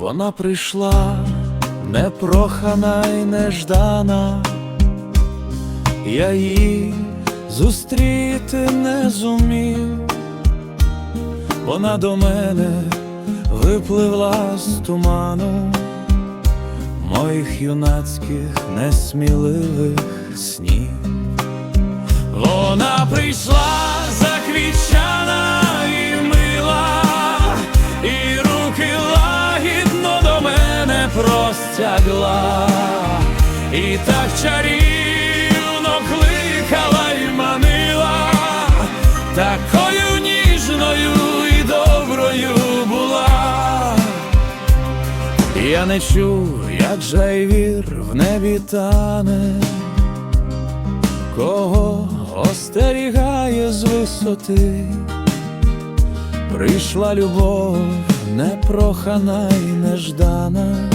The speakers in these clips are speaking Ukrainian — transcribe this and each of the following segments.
Вона прийшла непрохана й неждана, я її зустріти не зумів, вона до мене випливла з туману. Моїх юнацьких несміливих снів. Вона прийшла мене простягла, і так чарівно кликала й манила, такою ніжною і доброю була. Я не чув, як жайвір в небі тане, кого остерігає з висоти, прийшла любов непрохана й неждана,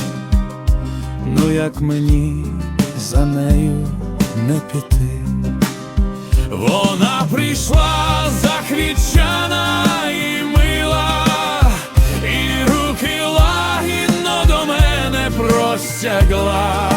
ну як мені за нею не піти. Вона прийшла захвічана і мила, і руки лагідно до мене простягла,